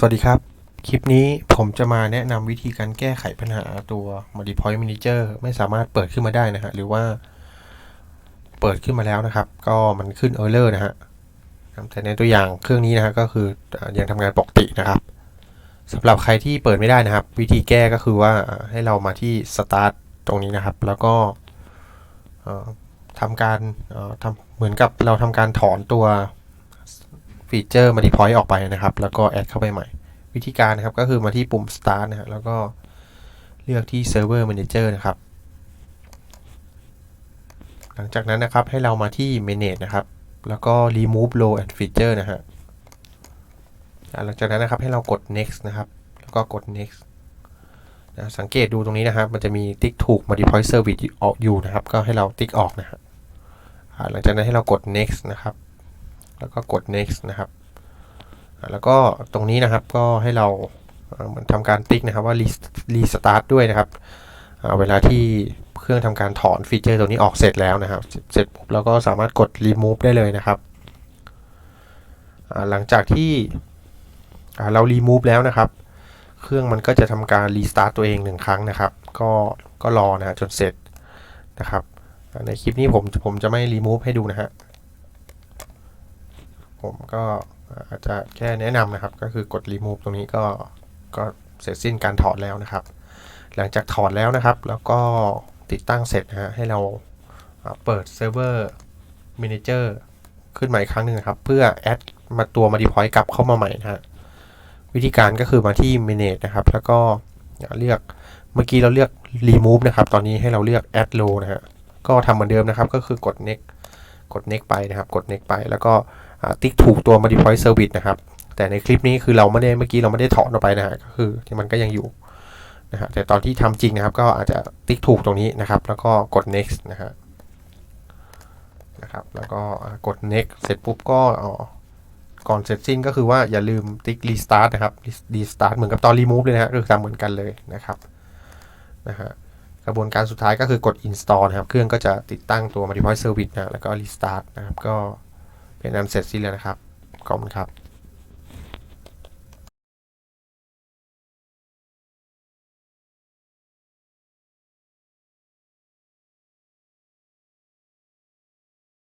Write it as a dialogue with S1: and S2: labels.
S1: สวัสดีครับ คลิปนี้ผมจะมาแนะนำวิธีการแก้ไขปัญหาตัว Multi Point Manager ไม่สามารถเปิดขึ้นมาได้นะฮะ หรือว่าเปิดขึ้นมาแล้วนะครับ ก็มันขึ้น Error นะฮะแต่ในตัวอย่างเครื่องนี้นะฮะก็คืออยังทำงานปกตินะครับสำหรับใครที่เปิดไม่ได้นะครับ วิธีแก้ก็คือว่าให้เรามาที่ Start ตรงนี้นะครับ แล้วก็ทำการทำเหมือนกับเราทำการถอนตัว ฟีเจอร์ Multi Point ออกไปนะครับ แล้วก็แอดเข้าไปใหม่ วิธีการนะครับก็คือมาที่ปุ่ม start นะฮะแล้วก็เลือกที่ server manager นะครับ หลังจากนั้นนะครับให้เรามาที่ manage นะครับ แล้วก็ remove row and feature นะฮะหลังจากนั้นนะครับให้เรากด next นะครับ แล้วก็กด next นะสังเกตดูตรงนี้นะครับ มันจะมีติ๊กถูก modify service ออกอยู่นะครับ ก็ให้เราติ๊กออกนะฮะหลังจากนั้นให้เรากด next นะครับ แล้วก็กด next นะครับแล้วก็ตรงนี้นะครับก็ให้เราเหมือนทำการติ๊กนะครับว่ารีสตาร์ทด้วยนะครับเวลาที่เครื่องทำการถอนฟีเจอร์ตัวนี้ออกเสร็จแล้วนะครับ เสร็จปุ๊บเราก็สามารถกด remove ได้เลยนะครับ หลังจากที่เรา remove แล้วนะครับ เครื่องมันก็จะทำการรีสตาร์ทตัวเองหนึ่งครั้งนะครับ ก็ก็รอนะจนเสร็จนะครับ ในคลิปนี้ผมผมจะไม่ remove ให้ดูนะฮะ ผมก็อาจจะแค่แนะนำนะครับ ก็คือกด remove ตรงนี้ก็ก็เสร็จสิ้นการถอดแล้วนะครับ หลังจากถอดแล้วนะครับ แล้วก็ติดตั้งเสร็จนะฮะให้เราอ่าเปิด Server Manager ขึ้นมาอีกครั้งหนึ่งนะครับ เพื่อแอดมาตัว Modify กลับเข้ามาใหม่นะฮะวิธีการก็คือมาที่ Manage นะครับ แล้วก็เลือกเมื่อกี้เราเลือก remove นะครับ ตอนนี้ให้เราเลือก add row นะฮะก็ทำเหมือนเดิมนะครับ ก็คือกด next กด next ไปนะครับ กด next ไปแล้วก็ ติ๊กถูกตัว modify service นะครับ แต่ในคลิปนี้คือเราไม่ได้เมื่อกี้เราไม่ได้ถอนออกไปนะฮะก็คือที่มันก็ยังอยู่นะฮะแต่ตอนที่ทำจริงนะครับ ก็อาจจะติ๊กถูกตรงนี้นะครับ แล้วก็กด next นะฮะนะครับ แล้วก็กด next เสร็จปุ๊บก็อ๋อก่อนเสร็จสิ้นก็คือว่าอย่าลืมติ๊ก restart นะครับ restart เหมือนกับตอน remove เลยนะฮะก็คือทำเหมือนกันเลยนะครับนะฮะกระบวนการสุดท้ายก็คือกด install นะครับ เครื่องก็จะติดตั้งตัว modify service นะแล้วก็ restart นะครับก็ เป็นอันเสร็จสิ้นแล้วนะครับขอบคุณครับ